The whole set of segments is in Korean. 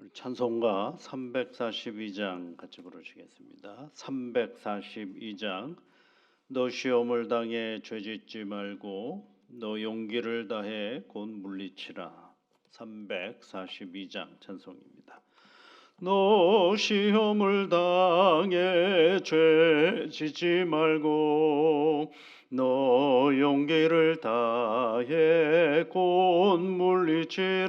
우리 찬송가 342장 같이 부르시겠습니다. 342장 너 시험을 당해 죄짓지 말고 너 용기를 다해 곧 물리치라. 342장 찬송입니다. 너 시험을 당해 죄짓지 말고 너 용기를 다해 곧 물리치라.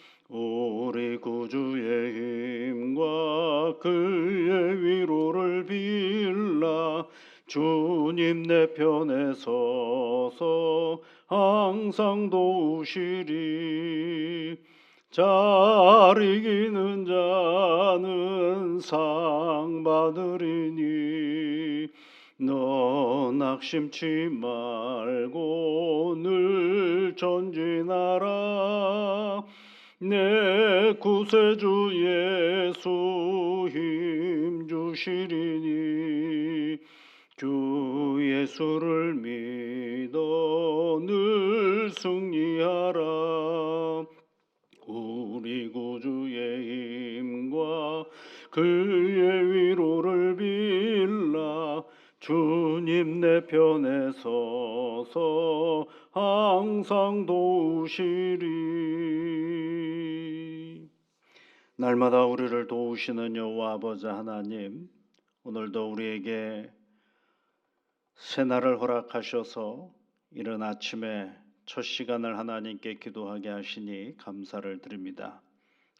우리 구주의 힘과 그의 위로를 빌라 주님 내 편에 서서 항상 도우시리. 잘 이기는 자는 상 받으리니 너 낙심치 말고 늘 전진하라 내 구세주 예수 힘 주시리니 주 예수를 믿어 늘 승리하라. 우리 구주의 힘과 그의 위로를 빌라. 주님 내 편에 서서 항상 도우시리 날마다 우리를 도우시는 여호와 아버지 하나님 오늘도 우리에게 새날을 허락하셔서 이른 아침에 첫 시간을 하나님께 기도하게 하시니 감사를 드립니다.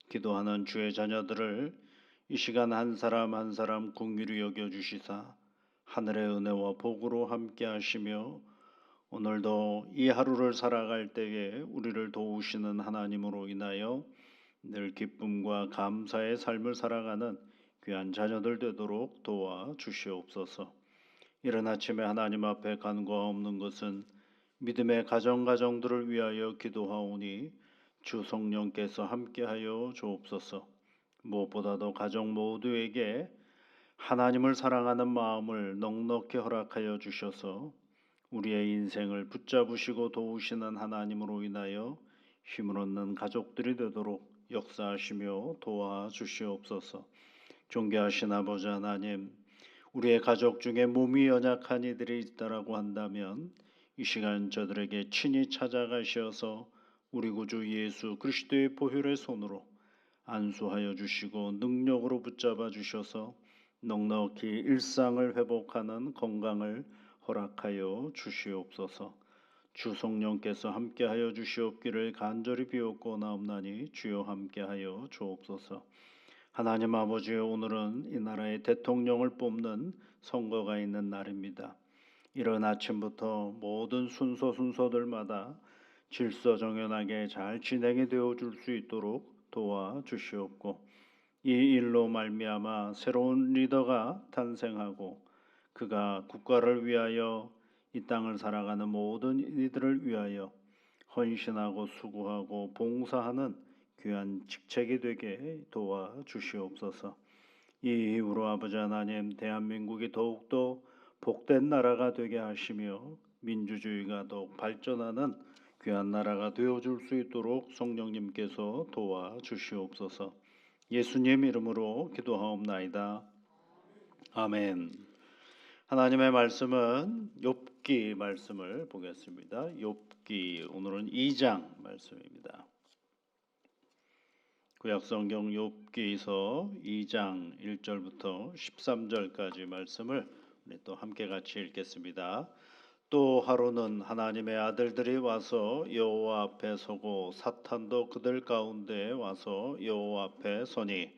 기도하는 주의 자녀들을 이 시간 한 사람 한 사람 궁휼히 여겨 주시사 하늘의 은혜와 복으로 함께 하시며 오늘도 이 하루를 살아갈 때에 우리를 도우시는 하나님으로 인하여 늘 기쁨과 감사의 삶을 살아가는 귀한 자녀들 되도록 도와 주시옵소서. 이른 아침에 하나님 앞에 간과 없는 것은 믿음의 가정 가정들을 위하여 기도하오니 주 성령께서 함께하여 주옵소서. 무엇보다도 가정 모두에게 하나님을 사랑하는 마음을 넉넉히 허락하여 주셔서 우리의 인생을 붙잡으시고 도우시는 하나님으로 인하여 힘을 얻는 가족들이 되도록 역사하시며 도와 주시옵소서. 존귀하신 아버지 하나님, 우리의 가족 중에 몸이 연약한 이들이 있다라고 한다면 이 시간 저들에게 친히 찾아가셔서 우리 구주 예수 그리스도의 보혈의 손으로 안수하여 주시고 능력으로 붙잡아 주셔서 넉넉히 일상을 회복하는 건강을 허락하여 주시옵소서. 주 성령께서 함께하여 주시옵기를 간절히 비옵고 나옵나니 주여 함께하여 주옵소서. 하나님 아버지 오늘은 이 나라의 대통령을 뽑는 선거가 있는 날입니다. 이른 아침부터 모든 순서 순서들마다 질서 정연하게 잘 진행이 되어 줄 수 있도록 도와 주시옵고 이 일로 말미암아 새로운 리더가 탄생하고 그가 국가를 위하여 이 땅을 살아가는 모든 이들을 위하여 헌신하고 수고하고 봉사하는 귀한 직책이 되게 도와 주시옵소서. 이 이후로 아버지 하나님 대한민국이 더욱더 복된 나라가 되게 하시며 민주주의가 더욱 발전하는 귀한 나라가 되어 줄 수 있도록 성령님께서 도와 주시옵소서. 예수님 이름으로 기도하옵나이다. 아멘. 하나님의 말씀은 욥기 말씀을 보겠습니다. 욥기 오늘은 2장 말씀입니다. 구약 성경 욥기서 2장 1절부터 13절까지 말씀을 우리 또 함께 같이 읽겠습니다. 또 하루는 하나님의 아들들이 와서 여호와 앞에 서고 사탄도 그들 가운데 와서 여호와 앞에 서니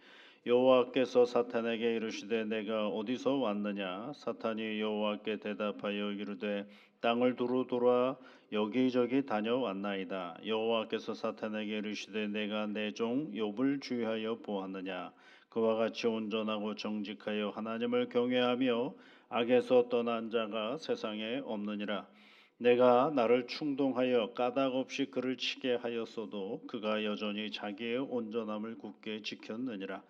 여호와께서 사탄에게 이르시되 내가 어디서 왔느냐? 사탄이 여호와께 대답하여 이르되 땅을 두루 돌아 여기저기 다녀왔나이다. 여호와께서 사탄에게 이르시되 내가 내 종 욥을 주의하여 보았느냐? 그와 같이 온전하고 정직하여 하나님을 경외하며 악에서 떠난 자가 세상에 없느니라. 내가 나를 충동하여 까닭 없이 그를 치게 하였어도 그가 여전히 자기의 온전함을 굳게 지켰느니라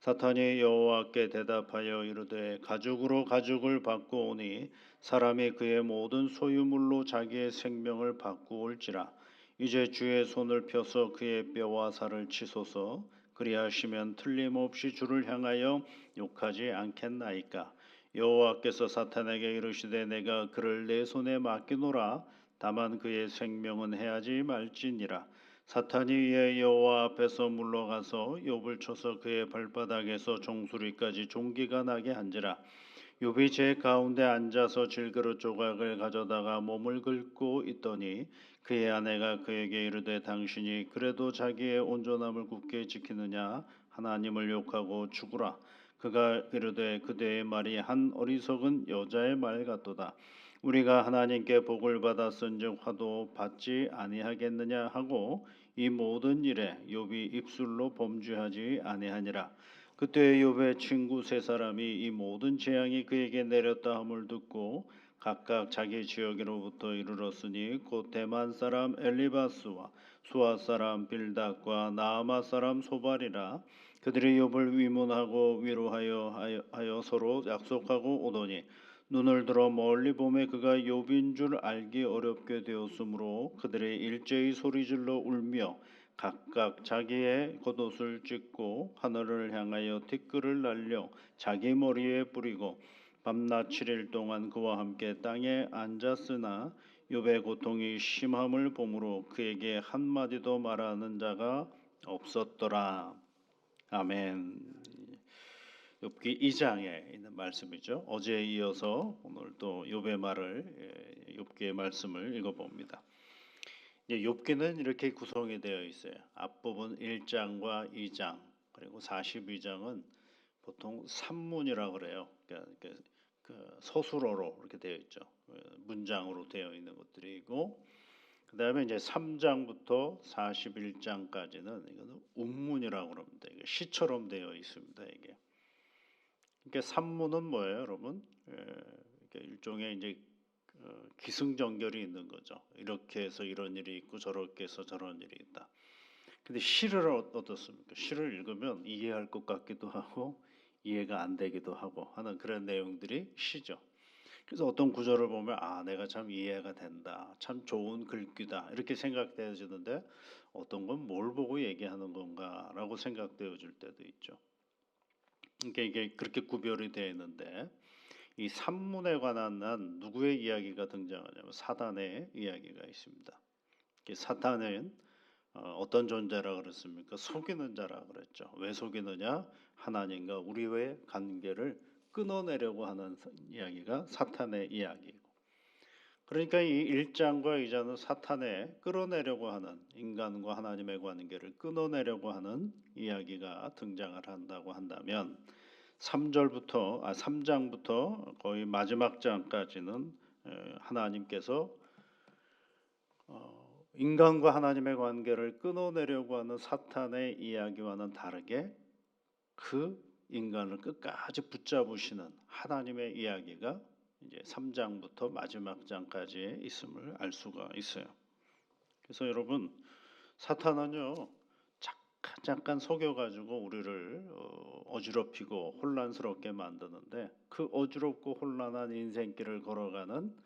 사탄이 여호와께 대답하여 이르되 가죽으로 가죽을 바꾸오니 사람이 그의 모든 소유물로 자기의 생명을 바꾸올지라. 이제 주의 손을 펴서 그의 뼈와 살을 치소서. 그리하시면 틀림없이 주를 향하여 욕하지 않겠나이까. 여호와께서 사탄에게 이르시되 내가 그를 내 손에 맡기노라. 다만 그의 생명은 해하지 말지니라 사탄이 이에 여호와 앞에서 물러가서 욥을 쳐서 그의 발바닥에서 종소리까지 종기가 나게 한지라. 욥이 제 가운데 앉아서 질그릇 조각을 가져다가 몸을 긁고 있더니 그의 아내가 그에게 이르되 당신이 그래도 자기의 온전함을 굳게 지키느냐? 하나님을 욕하고 죽으라. 그가 이르되 그대의 말이 한 어리석은 여자의 말 같도다. 우리가 하나님께 복을 받았은즉 화도 받지 아니하겠느냐? 하고 이 모든 일에 욥이 입술로 범죄하지 아니하니라. 그때 욥의 친구 세 사람이 이 모든 재앙이 그에게 내렸다 함을 듣고 각각 자기 지역으로부터 이르렀으니 곧 대만 사람 엘리바스와 수아 사람 빌닷과 나아마 사람 소발이라. 그들이 욥을 위문하고 위로하여 하여, 하여 서로 약속하고 오더니 눈을 들어 멀리 보매 그가 욥인 줄 알기 어렵게 되었으므로 그들이 일제히 소리질러 울며 각각 자기의 겉옷을 찢고 하늘을 향하여 티끌을 날려 자기 머리에 뿌리고 밤낮 7일 동안 그와 함께 땅에 앉았으나 욥의 고통이 심함을 보므로 그에게 한 마디도 말하는 자가 없었더라. 아멘. 욥기 2장에 있는 말씀이죠. 어제에 이어서 오늘 또 욥의 말을 예, 욥기의 말씀을 읽어봅니다. 욥기는 이렇게 구성이 되어 있어요. 앞부분 1장과 2장 그리고 42장은 보통 산문이라고 그래요. 그러니까 그 서술어로 이렇게 되어 있죠. 그 문장으로 되어 있는 것들이고 그 다음에 이제 3장부터 41장까지는 이거는 운문이라고 그럽니다. 시처럼 되어 있습니다. 이게 그러니까 산문은 뭐예요, 여러분? 예, 일종의 이제 어, 기승전결이 있는 거죠. 이렇게 해서 이런 일이 있고 저렇게 해서 저런 일이 있다. 근데 시를 어, 어떻습니까? 시를 읽으면 이해할 것 같기도 하고 이해가 안 되기도 하고 하는 그런 내용들이 시죠. 그래서 어떤 구절을 보면 아 내가 참 이해가 된다, 참 좋은 글귀다 이렇게 생각되어지는데 어떤 건 뭘 보고 얘기하는 건가라고 생각되어질 때도 있죠. 그러니까 이게 그렇게 구별이 되어 있는데 이 산문에 관한 한 누구의 이야기가 등장하냐면 사단의 이야기가 있습니다. 사탄은 어, 어떤 존재라 그랬습니까? 속이는 자라 그랬죠. 왜 속이느냐? 하나님과 우리의 관계를 끊어내려고 하는 이야기가 사탄의 이야기고. 그러니까 이 1장과 2장은 사탄에 끌어내려고 하는 인간과 하나님의 관계를 끊어내려고 하는 이야기가 등장을 한다고 한다면 3절부터 아 3장부터 거의 마지막 장까지는 하나님께서 어, 인간과 하나님의 관계를 끊어내려고 하는 사탄의 이야기와는 다르게 그 인간을 끝까지 붙잡으시는 하나님의 이야기가 이제 3장부터 마지막 장까지 있음을 알 수가 있어요. 그래서 여러분 사탄은요 잠깐 잠깐 속여가지고 우리를 어, 어지럽히고 혼란스럽게 만드는데 그 어지럽고 혼란한 인생길을 걸어가는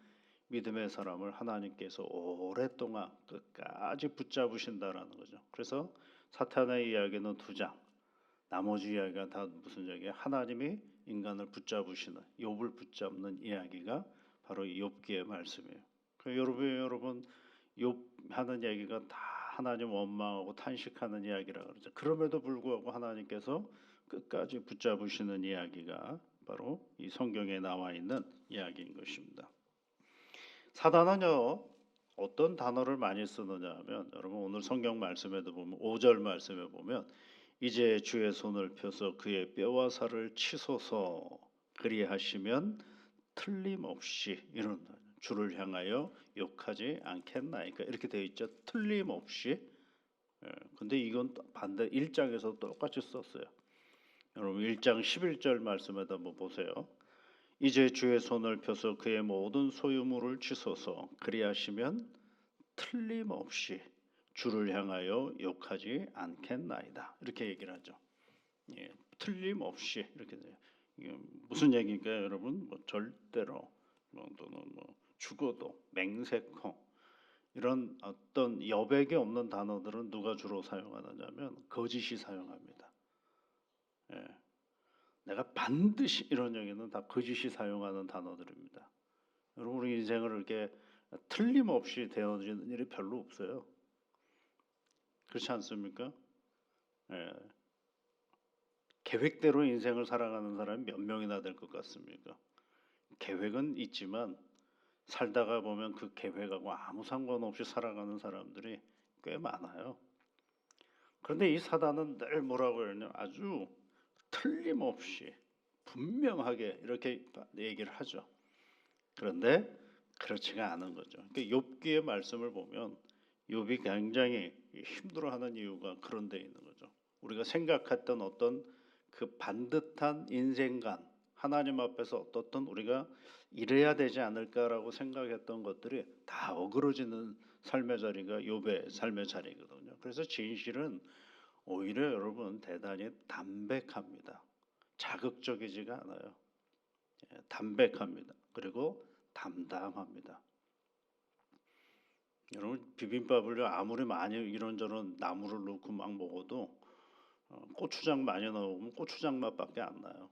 믿음의 사람을 하나님께서 오랫동안 끝까지 붙잡으신다라는 거죠. 그래서 사탄의 이야기는 두 장, 나머지 이야기가 다 무슨 이야기야? 하나님이 인간을 붙잡으시는 욥을 붙잡는 이야기가 바로 욥기의 말씀이에요. 그 여러분 여러분 욥 하는 얘기가 다 하나님 원망하고 탄식하는 이야기라 그러죠. 그럼에도 불구하고 하나님께서 끝까지 붙잡으시는 이야기가 바로 이 성경에 나와 있는 이야기인 것입니다. 사단은요 어떤 단어를 많이 쓰느냐 하면 여러분 오늘 성경 말씀에도 보면 5절 말씀에 보면 이제 주의 손을 펴서 그의 뼈와 살을 치소서 그리하시면 틀림없이 이런 주를 향하여 욕하지 않겠나이까 이렇게 되어 있죠. 틀림없이. 예, 근데 이건 또 반대 1장에서 똑같이 썼어요. 여러분 1장 11절 말씀에다 한번 보세요. 이제 주의 손을 펴서 그의 모든 소유물을 치소서 그리하시면 틀림없이 주를 향하여 욕하지 않겠나이다. 이렇게 얘기를 하죠. 예, 틀림없이 이렇게 돼요. 무슨 얘기인가 여러분? 뭐 절대로 뭐 또는 뭐 죽어도 맹세코 이런 어떤 여백이 없는 단어들은 누가 주로 사용하느냐면 거짓이 사용합니다. 예. 내가 반드시 이런 얘기는 다 거짓이 사용하는 단어들입니다. 여러분 우리 인생을 이렇게 틀림없이 되어지는 일이 별로 없어요. 그렇지 않습니까? 예. 계획대로 인생을 살아가는 사람이 몇 명이나 될 것 같습니까? 계획은 있지만 살다가 보면 그 계획하고 아무 상관없이 살아가는 사람들이 꽤 많아요. 그런데 이 사단은 늘 뭐라고 그러냐 아주 틀림없이 분명하게 이렇게 얘기를 하죠. 그런데 그렇지가 않은 거죠. 그러니까 욥기의 말씀을 보면 욥이 굉장히 힘들어하는 이유가 그런 데 있는 거죠. 우리가 생각했던 어떤 그 반듯한 인생관 하나님 앞에서 어떻든 우리가 이래야 되지 않을까라고 생각했던 것들이 다 어그러지는 삶의 자리가 욥의 삶의 자리거든요. 그래서 진실은 오히려 여러분 대단히 담백합니다. 자극적이지가 않아요. 예, 담백합니다. 그리고 담담합니다. 여러분 비빔밥을 아무리 많이 이런저런 나물을 넣고 막 먹어도 어, 고추장 많이 넣으면 고추장 맛밖에 안 나요.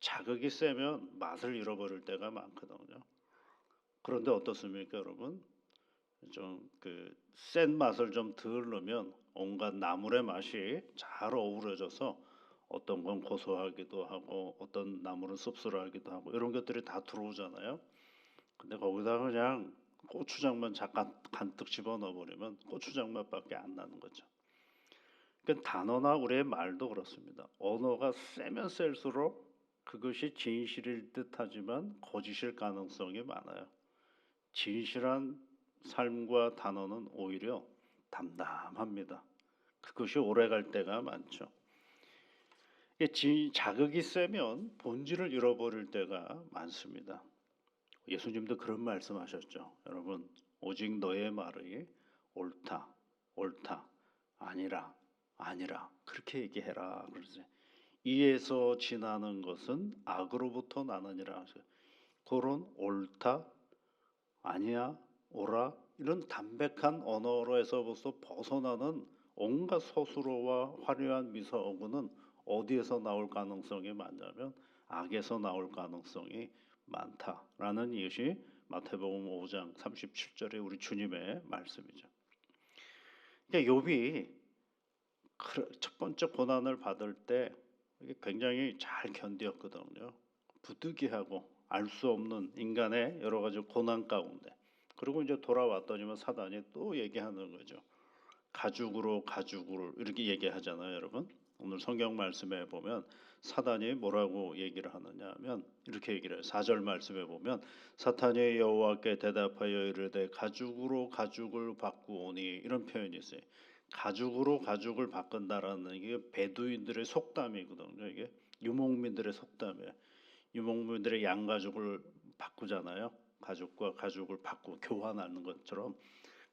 자극이 세면 맛을 잃어버릴 때가 많거든요. 그런데 어떻습니까, 여러분? 좀 그 센 맛을 좀 덜 넣으면 온갖 나물의 맛이 잘 어우러져서 어떤 건 고소하기도 하고 어떤 나물은 씁쓸하기도 하고 이런 것들이 다 들어오잖아요. 근데 거기다 그냥 고추장만 잠깐 간뜩 집어넣어 버리면 고추장 맛밖에 안 나는 거죠. 그 단어나 우리의 말도 그렇습니다. 언어가 세면 셀수록 그것이 진실일 듯하지만 거짓일 가능성이 많아요. 진실한 삶과 단어는 오히려 담담합니다. 그것이 오래갈 때가 많죠. 자극이 세면 본질을 잃어버릴 때가 많습니다. 예수님도 그런 말씀하셨죠. 여러분, 오직 너의 말이 옳다, 옳다, 아니라, 아니라 그렇게 얘기해라. 그러세요. 이에서 지나는 것은 악으로부터 나느니라. 그런 옳다, 아니야, 오라 이런 담백한 언어로에서부터 벗어나는 온갖 서술어와 화려한 미사어구는 어디에서 나올 가능성이 많냐면 악에서 나올 가능성이 많다라는 이것이 마태복음 5장 37절에 우리 주님의 말씀이죠. 그러니까 욥이 첫 번째 고난을 받을 때 굉장히 잘 견디었거든요. 부득이하고 알 수 없는 인간의 여러 가지 고난 가운데 그리고 이제 돌아왔더니만 사단이 또 얘기하는 거죠. 가죽으로 가죽으로 이렇게 얘기하잖아요, 여러분. 오늘 성경 말씀에 보면 사단이 뭐라고 얘기를 하느냐면 이렇게 얘기를 해요. 4절 말씀에 보면 사탄이 여호와께 대답하여 이르되 가죽으로 가죽을 바꾸오니 이런 표현이 있어요. 가죽으로 가죽을 바꾼다라는 이게 베두인들의 속담이거든요. 이게 유목민들의 속담이에요. 유목민들의 양가죽을 바꾸잖아요. 가죽과 가죽을 바꾸 교환하는 것처럼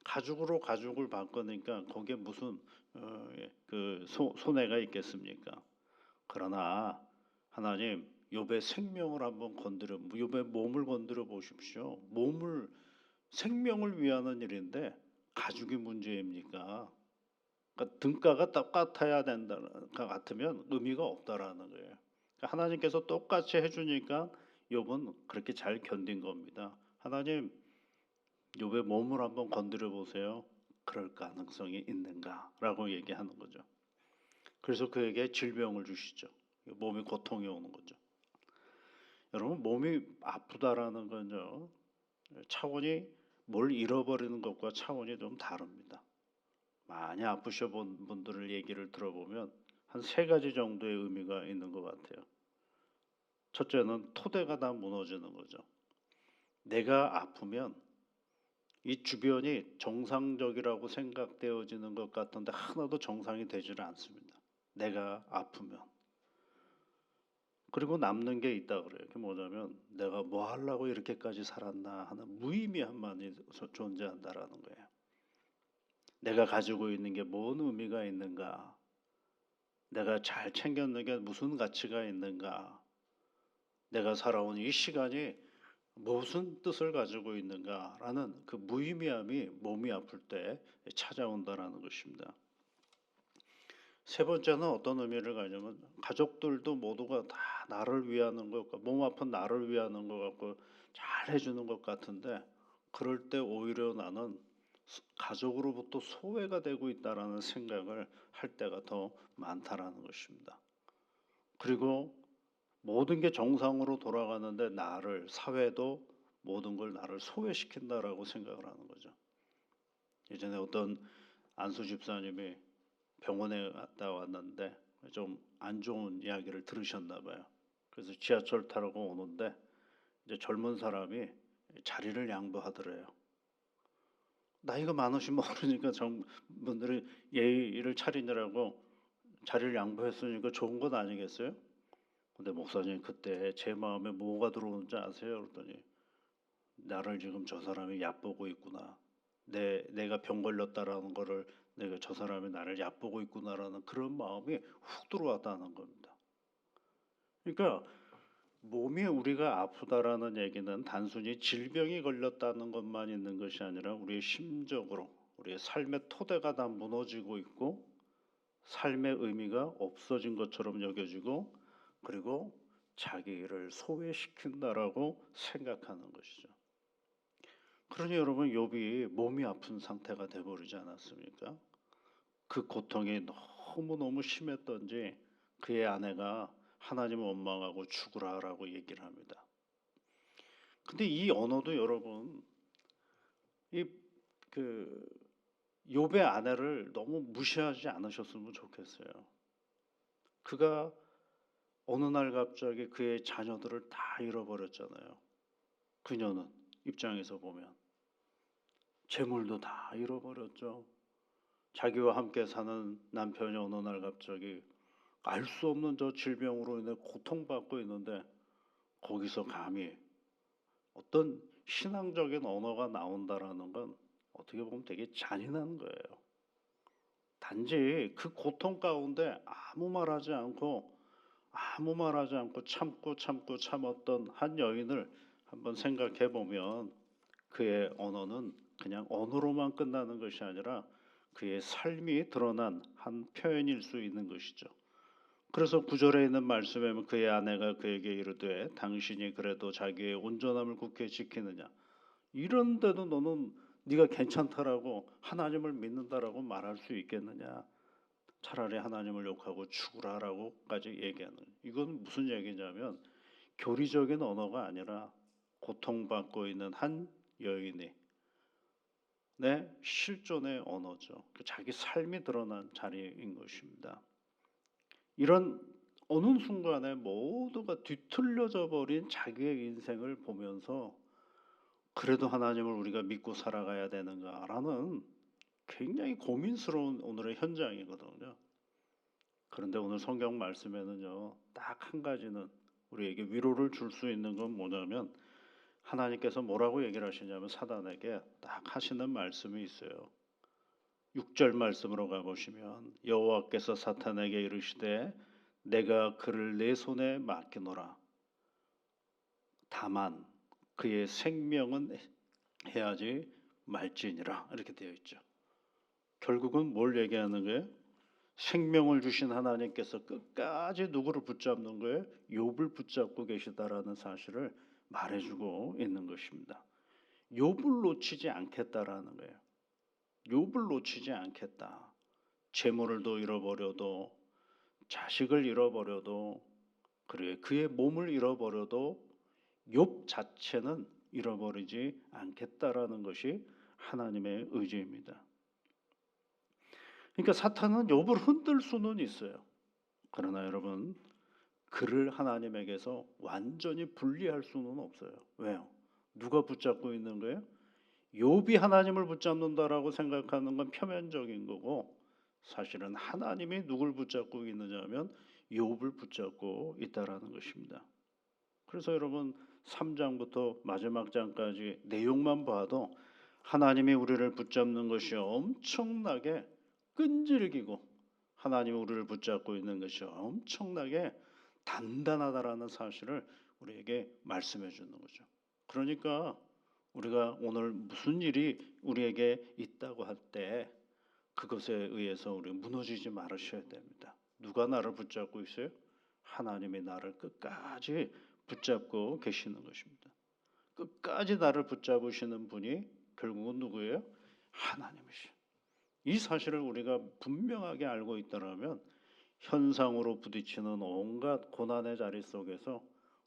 가죽으로 가죽을 바꾸니까 거기에 무슨 그 소, 손해가 있겠습니까? 그러나 하나님 욥의 생명을 한번 건드려 욥의 몸을 건드려 보십시오. 몸을 생명을 위하는 일인데 가죽이 문제입니까? 그러니까 등가가 똑같아야 된다 같으면 의미가 없다라는 거예요. 그러니까 하나님께서 똑같이 해주니까 욥은 그렇게 잘 견딘 겁니다. 하나님 욥의 몸을 한번 건드려 보세요. 그럴 가능성이 있는가라고 얘기하는 거죠. 그래서 그에게 질병을 주시죠. 몸이 고통이 오는 거죠. 여러분 몸이 아프다라는 건요 차원이 뭘 잃어버리는 것과 차원이 좀 다릅니다. 많이 아프셔 본 분들을 얘기를 들어보면 한 세 가지 정도의 의미가 있는 것 같아요. 첫째는 토대가 다 무너지는 거죠. 내가 아프면 이 주변이 정상적이라고 생각되어지는 것 같은데 하나도 정상이 되지를 않습니다. 내가 아프면. 그리고 남는 게 있다 그래요. 그게 뭐냐면 내가 뭐 하려고 이렇게까지 살았나 하는 무의미함만이 소- 존재한다라는 거예요. 내가 가지고 있는 게 뭔 의미가 있는가? 내가 잘 챙겼는 게 무슨 가치가 있는가? 내가 살아온 이 시간이 무슨 뜻을 가지고 있는가라는 그 무의미함이 몸이 아플 때 찾아온다라는 것입니다. 세 번째는 어떤 의미를 가냐면 가족들도 모두가 다 나를 위하는 것 같고 몸 아픈 나를 위하는 것 같고 잘 해주는 것 같은데 그럴 때 오히려 나는 소- 가족으로부터 소외가 되고 있다라는 생각을 할 때가 더 많다라는 것입니다. 그리고 모든 게 정상으로 돌아가는데 나를 사회도 모든 걸 나를 소외시킨다라고 생각을 하는 거죠. 예전에 어떤 안수 집사님이 병원에 갔다 왔는데 좀 안 좋은 이야기를 들으셨나 봐요. 그래서 지하철 타고 오는데 이제 젊은 사람이 자리를 양보하더래요. 나이가 많으신 모르니까 분들이 예의를 차리느라고 자리를 양보했으니까 좋은 것 아니겠어요? 근데 목사님 그때 제 마음에 뭐가 들어오는지 아세요? 그랬더니 나를 지금 저 사람이 얕보고 있구나. 내 내가 병 걸렸다라는 거를 내가 저 사람이 나를 얕보고 있구나라는 그런 마음이 훅 들어왔다는 겁니다. 그러니까 몸이 우리가 아프다라는 얘기는 단순히 질병이 걸렸다는 것만 있는 것이 아니라 우리의 심적으로 우리의 삶의 토대가 다 무너지고 있고 삶의 의미가 없어진 것처럼 여겨지고 그리고 자기를 소외시킨다라고 생각하는 것이죠. 그러니 여러분 욥이 몸이 아픈 상태가 돼 버리지 않았습니까? 그 고통이 너무 너무 심했던지 그의 아내가 하나님을 원망하고 죽으라라고 얘기를 합니다. 근데 이 언어도 여러분 이그 욥의 아내를 너무 무시하지 않으셨으면 좋겠어요. 그가 어느 날 갑자기 그의 자녀들을 다 잃어버렸잖아요. 그녀는 입장에서 보면 재물도 다 잃어버렸죠. 자기와 함께 사는 남편이 어느 날 갑자기 알 수 없는 저 질병으로 인해 고통받고 있는데 거기서 감히 어떤 신앙적인 언어가 나온다라는 건 어떻게 보면 되게 잔인한 거예요. 단지 그 고통 가운데 아무 말하지 않고 아무 말하지 않고 참고 참고 참았던 한 여인을 한번 생각해 보면 그의 언어는 그냥 언어로만 끝나는 것이 아니라 그의 삶이 드러난 한 표현일 수 있는 것이죠. 그래서 구절에 있는 말씀에 그의 아내가 그에게 이르되 당신이 그래도 자기의 온전함을 굳게 지키느냐 이런데도 너는 네가 괜찮다라고 하나님을 믿는다라고 말할 수 있겠느냐 차라리 하나님을 욕하고 죽으라라고까지 얘기하는 이건 무슨 얘기냐면 교리적인 언어가 아니라 고통받고 있는 한 여인이 내 실존의 언어죠. 그 자기 삶이 드러난 자리인 것입니다. 이런 어느 순간에 모두가 뒤틀려져 버린 자기의 인생을 보면서 그래도 하나님을 우리가 믿고 살아가야 되는가라는 굉장히 고민스러운 오늘의 현장이거든요. 그런데 오늘 성경 말씀에는요, 딱 한 가지는 우리에게 위로를 줄 수 있는 건 뭐냐면 하나님께서 뭐라고 얘기를 하시냐면 사단에게 딱 하시는 말씀이 있어요. 6절 말씀으로 가보시면 여호와께서 사탄에게 이르시되 내가 그를 내 손에 맡기노라. 다만 그의 생명은 해야지 말지니라 이렇게 되어 있죠. 결국은 뭘 얘기하는 거예요? 생명을 주신 하나님께서 끝까지 누구를 붙잡는 거예요? 욥을 붙잡고 계시다라는 사실을 말해주고 있는 것입니다. 욥을 놓치지 않겠다라는 거예요. 욥을 놓치지 않겠다. 재물을 도 잃어버려도 자식을 잃어버려도 그래 그의 몸을 잃어버려도 욥 자체는 잃어버리지 않겠다라는 것이 하나님의 의지입니다. 그러니까 사탄은 욥을 흔들 수는 있어요. 그러나 여러분 그를 하나님에게서 완전히 분리할 수는 없어요. 왜요? 누가 붙잡고 있는 거예요? 욥이 하나님을 붙잡는다라고 생각하는 건 표면적인 거고 사실은 하나님이 누굴 붙잡고 있느냐면 욥을 붙잡고 있다라는 것입니다. 그래서 여러분 3장부터 마지막 장까지 내용만 봐도 하나님이 우리를 붙잡는 것이 엄청나게 끈질기고 하나님이 우리를 붙잡고 있는 것이 엄청나게 단단하다라는 사실을 우리에게 말씀해 주는 거죠. 그러니까 우리가 오늘 무슨 일이 우리에게 있다고 할 때 그것에 의해서 우리 무너지지 말으셔야 됩니다. 누가 나를 붙잡고 있어요? 하나님이 나를 끝까지 붙잡고 계시는 것입니다. 끝까지 나를 붙잡으시는 분이 결국은 누구예요? 하나님이시. 이 사실을 우리가 분명하게 알고 있다면 현상으로 부딪히는 온갖 고난의 자리 속에서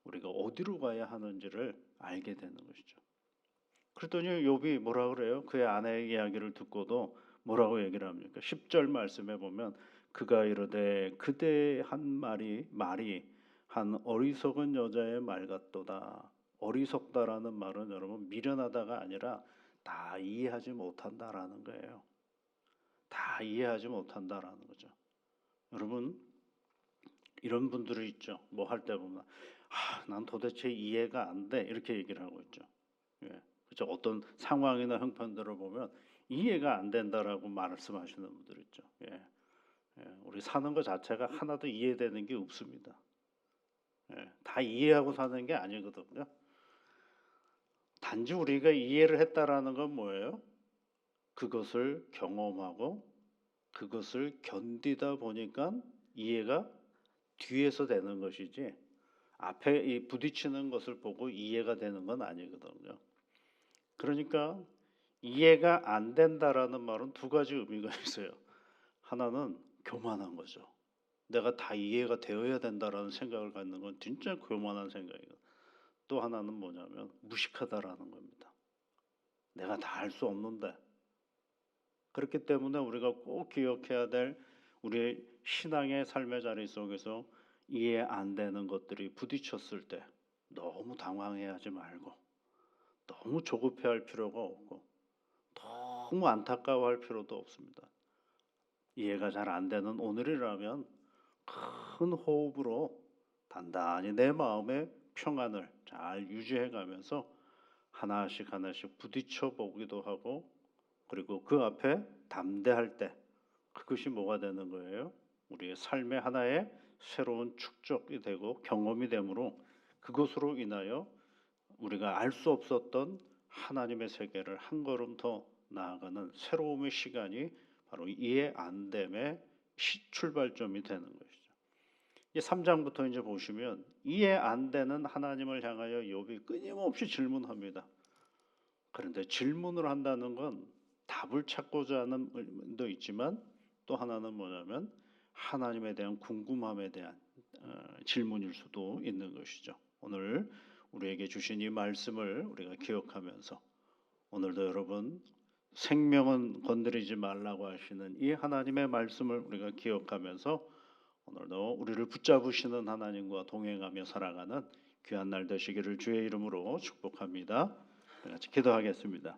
우리가 어디로 가야 하는지를 알게 되는 것이죠. 그랬더니 욥이 뭐라 그래요? 그의 아내의 이야기를 듣고도 뭐라고 얘기를 합니까? 10절 말씀에 보면 그가 이르되 그대 한 말이 말이 한 어리석은 여자의 말 같도다. 어리석다라는 말은 여러분 미련하다가 아니라 다 이해하지 못한다라는 거예요. 다 이해하지 못한다라는 거죠. 여러분 이런 분들이 있죠. 뭐 할 때 보면 아, 난 도대체 이해가 안 돼. 이렇게 얘기를 하고 있죠. 예. 그렇죠. 어떤 상황이나 형편들을 보면 이해가 안 된다라고 말씀하시는 분들 있죠. 예. 예. 우리 사는 것 자체가 하나도 이해되는 게 없습니다. 예. 다 이해하고 사는 게 아니거든요. 단지 우리가 이해를 했다라는 건 뭐예요? 그것을 경험하고 그것을 견디다 보니까 이해가 뒤에서 되는 것이지 앞에 이 부딪히는 것을 보고 이해가 되는 건 아니거든요. 그러니까 이해가 안 된다라는 말은 두 가지 의미가 있어요. 하나는 교만한 거죠. 내가 다 이해가 되어야 된다라는 생각을 갖는 건 진짜 교만한 생각이에요. 또 하나는 뭐냐면 무식하다라는 겁니다. 내가 다 알 수 없는데 그렇기 때문에 우리가 꼭 기억해야 될 우리의 신앙의 삶의 자리 속에서 이해 안 되는 것들이 부딪혔을 때 너무 당황해하지 말고 너무 조급해할 필요가 없고 너무 안타까워할 필요도 없습니다. 이해가 잘 안 되는 오늘이라면 큰 호흡으로 단단히 내 마음의 평안을 잘 유지해 가면서 하나씩 하나씩 부딪혀 보기도 하고 그리고 그 앞에 담대할 때 그것이 뭐가 되는 거예요? 우리의 삶의 하나의 새로운 축적이 되고 경험이 되므로 그것으로 인하여 우리가 알 수 없었던 하나님의 세계를 한 걸음 더 나아가는 새로움의 시간이 바로 이해 안 됨의 출발점이 되는 것이죠. 이 3장부터 이제 보시면 이해 안 되는 하나님을 향하여 욥이 끊임없이 질문합니다. 그런데 질문을 한다는 건 답을 찾고자 하는 의미도 있지만 또 하나는 뭐냐면 하나님에 대한 궁금함에 대한 어, 질문일 수도 있는 것이죠. 오늘 우리에게 주신 이 말씀을 우리가 기억하면서 오늘도 여러분 생명은 건드리지 말라고 하시는 이 하나님의 말씀을 우리가 기억하면서 오늘도 우리를 붙잡으시는 하나님과 동행하며 살아가는 귀한 날 되시기를 주의 이름으로 축복합니다. 같이 기도하겠습니다.